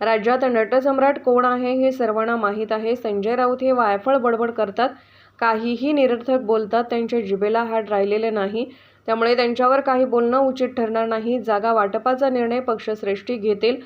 राज्यात नटसम्राट कोण आहे हे सर्वांना माहीत आहे. संजय राऊत हे वायफळ बडबड करतात. काहीही निरर्थक बोलतात त्यांच्या जिभेला हात राहिलेले नाही. त्यामुळे त्यांच्यावर काही बोलणं उचित ठरणार नाही. जागा वाटपाचा निर्णय पक्षश्रेष्ठी घेतील.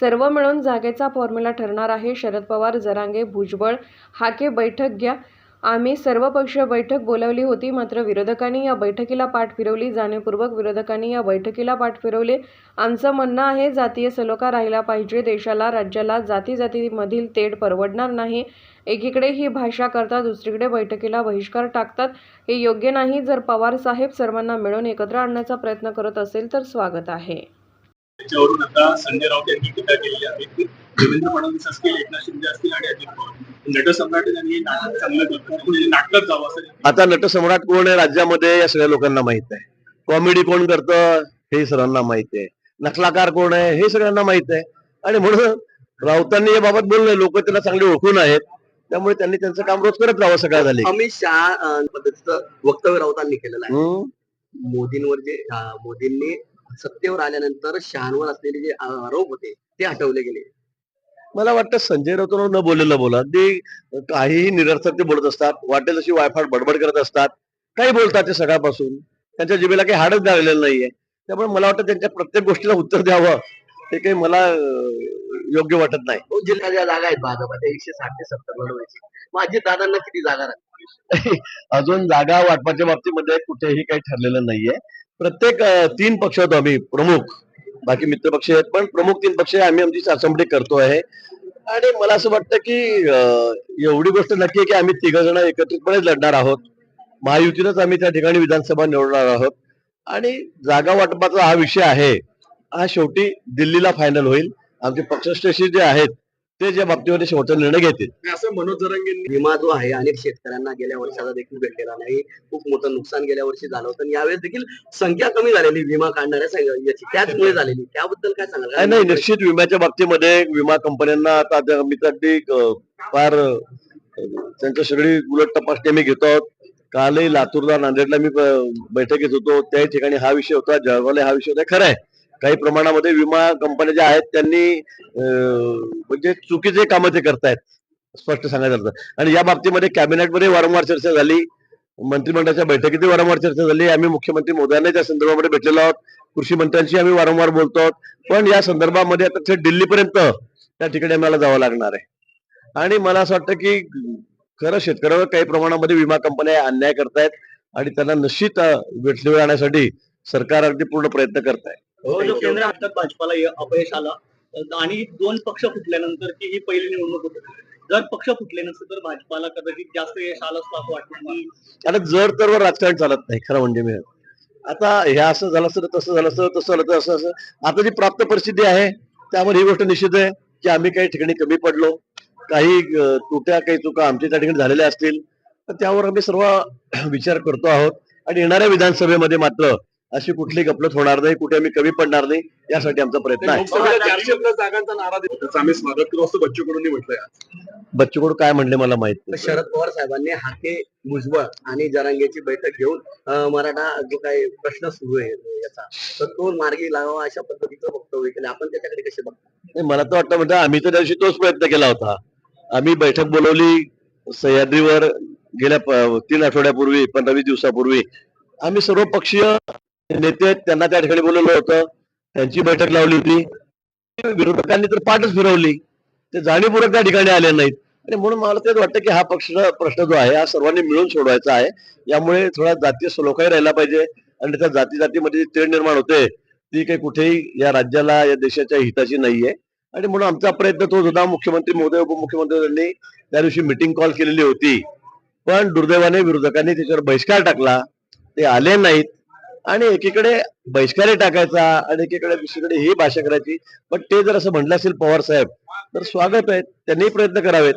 सर्व मिळून जागेचा फॉर्म्युला ठरणार आहे. शरद पवार जरांगे भुजबळ हाके बैठक घ्या. आम्ही सर्वपक्षीय बैठक बोलावली होती मात्र विरोधकांनी या बैठकीला पाठ फिरवली. जाणीवपूर्वक विरोधकांनी या बैठकीला पाठ फिरवले. आमचं म्हणणं आहे जातीय सलोखा राहिला पाहिजे. देशाला राज्याला जाती जातीमधील तेढ परवडणार नाही. एकीकडे ही भाषा करतात दुसरीकडे बैठकीला बहिष्कार टाकतात. हे योग्य नाही. जर पवार साहेब सर्वांना मिळून एकत्र आणण्याचा प्रयत्न करत असेल तर स्वागत आहे. त्याच्यावरून आता संजय राऊत यांनी टीका केलेली आहे. की देवेंद्र फडणवीस असतील एकनाथ शिंदे असतील आणि अजित पवार. नटसम्राट यांनी नाटक चांगलं करतात नाटकच जावं असं आता नटसम्राट कोण आहे राज्यामध्ये या सगळ्या लोकांना माहीत आहे. कॉमेडी कोण करतं हे सर्वांना माहीत आहे. नकलाकार कोण आहे हे सगळ्यांना माहीत आहे. आणि म्हणून राऊतांनी याबाबत बोलले लोक त्यांना चांगले ओळखून आहेत. त्यामुळे त्यांनी त्यांचं काम रोज करत राहावं सकाळ झाली अमित शहा पद्धतीचं वक्तव्य राऊतांनी केलेलं आहे. मोदींवर जे मोदींनी सत्तेवर आल्यानंतर शहांवर असलेले जे आरोप होते ते हटवले गेले. मला वाटतं संजय राऊत न बोललेलं बोला. ते काहीही निरर्थक ते बोलत असतात. वाटेल तशी वायफाट बडबड करत असतात. काही बोलतात ते सकाळपासून. त्यांच्या जिभेला काही हाडच झालेलं नाहीये. त्यामुळे मला वाटतं त्यांच्या प्रत्येक गोष्टीला उत्तर द्यावं. हे काही मला योग्य वाटत नाही. तो जिल्ह्या ज्या जागा आहेत भाजपाच्या एकशे साठ ते सत्तर लढवायची माझी दादांना किती जागा राहतील अजून जागा वाटपाच्या बाबतीमध्ये कुठेही काही ठरलेलं नाहीये. प्रत्येक तीन पक्ष होतो आम्ही प्रमुख. बाकी मित्र पक्ष आहेत पण प्रमुख तीन पक्ष आम्ही आमची असेंब्ली करतो आहे. आणि मला असं वाटतं की एवढी गोष्ट नक्की आहे की आम्ही तिघ जण एकत्रितपणे लढणार आहोत. महायुतीनंच आम्ही त्या ठिकाणी विधानसभा निवडणार आहोत. आणि जागा वाटपाचा हा विषय आहे हा शेवटी दिल्लीला फायनल होईल. आमचे पक्षश्रेष्ठी जे आहेत ते ज्या बाबतीमध्ये शेवटचा निर्णय घेतील. असं मनोज जरांगेंनी विमा जो आहे अनेक शेतकऱ्यांना गेल्या वर्षाचा देखील भेटलेला नाही. खूप मोठं नुकसान गेल्या वर्षी झालं होतं. आणि यावेळेस देखील संख्या कमी झालेली विमा काढणाऱ्या संघ- याची. त्याचमुळे झालेली. त्याबद्दल काय नाही सांगाल? नाही निश्चित विम्याच्या बाबतीमध्ये विमा कंपन्यांना आता त्या- मी तर अं, फार अं, त्यांच्या सगळी उलट तपासणी आम्ही घेतो आहोत. कालही लातूरला नांदेडला मी अं, बैठकीत होतो. त्याही ठिकाणी हा विषय होता. जळगावला हा विषय होता. खरं आहे. काही प्रमाणामध्ये विमा कंपन्या ज्या आहेत त्यांनी म्हणजे चुकीचे कामं ते करतायत स्पष्ट सांगायचं आणि या बाबतीमध्ये कॅबिनेटमध्ये वारंवार चर्चा झाली मंत्रिमंडळाच्या बैठकीतही वारंवार चर्चा झाली आम्ही मुख्यमंत्री मोदयांना त्या संदर्भामध्ये भेटलेलो आहोत कृषी मंत्र्यांशी आम्ही वारंवार बोलतो आहोत. पण या संदर्भामध्ये आता थेट दिल्लीपर्यंत त्या ठिकाणी आम्हाला जावं लागणार आहे. आणि मला असं वाटतं की खरं शेतकऱ्यावर काही प्रमाणामध्ये विमा कंपन्या अन्याय करतायत आणि त्यांना निश्चित अं, आणण्यासाठी सरकार अगदी पूर्ण प्रयत्न करत आहे हो जो केंद्र आता भाजपाला अपयश आलं. आणि दोन पक्ष फुटल्यानंतर ती ही पहिली निवडणूक होती. जर पक्ष फुटले नसते तर भाजपाला कदाचित जास्त यश आलं असतं असं वाटतं. आता जर तर राजकारण चालत नाही खरं म्हणजे मी आता हे असं झालं असतं तसं झालं असतं तसं झालं तर असं असं आता जी प्राप्त परिस्थिती आहे त्यामध्ये ही गोष्ट निश्चित आहे की आम्ही काही ठिकाणी कमी पडलो. काही अं, त्रुट्या काही चुका आमच्या त्या ठिकाणी झालेल्या असतील. तर त्यावर आम्ही सर्व विचार करतो आहोत. आणि येणाऱ्या विधानसभेमध्ये मात्र अशी कुठली गपलत होणार नाही कुठे आम्ही कमी पडणार नाही यासाठी आमचा प्रयत्न आहे. जागांचा नारा देतो त्याचं आम्ही स्वागत करू असं बच्चू कडूंनी म्हटलंय बच्चूकडू काय म्हणले मला माहीत शरद पवार साहेबांनी हाके भुजबळ आणि जरांगेची बैठक घेऊन मराठा जो काही प्रश्न सुरू आहे याचा तर तो मार्गी लावावा अशा पद्धतीचं वक्तव्य केलं. आपण त्याच्याकडे कसे बघतो? नाही, मला तर वाटतं म्हणजे आम्ही तर त्या दिवशी तोच प्रयत्न केला होता. आम्ही बैठक बोलवली सह्याद्रीवर गेल्या तीन आठवड्यापूर्वी पंधरा वीस दिवसापूर्वी. आम्ही सर्व पक्षीय नेते आहेत, त्यांना त्या ठिकाणी बोलवलं होतं. त्यांची बैठक लावली होती. विरोधकांनी तर पाठच फिरवली. ते जाणीवपूर्वक त्या ठिकाणी आले नाहीत. आणि म्हणून मला तेच वाटतं की हा पक्ष प्रश्न जो आहे हा सर्वांनी मिळून सोडवायचा आहे. यामुळे थोडा जातीय सलोखाही राहिला पाहिजे. आणि त्या जाती जातीमध्ये जी तेढ निर्माण होते ती काही कुठेही या राज्याला या देशाच्या हिताची नाहीये. आणि म्हणून आमचा प्रयत्न तोच होता. मुख्यमंत्री महोदय उपमुख्यमंत्र्यांनी त्या दिवशी मिटिंग कॉल केलेली होती. पण दुर्दैवाने विरोधकांनी त्याच्यावर बहिष्कार टाकला. ते आले नाहीत. आणि एकीकडे बहिष्कारी टाकायचा आणि एकीकडे दुसरीकडे ही भाषा करायची. पण ते जर असं म्हटलं असेल पवार साहेब तर स्वागत आहे. त्यांनी प्रयत्न करावेत.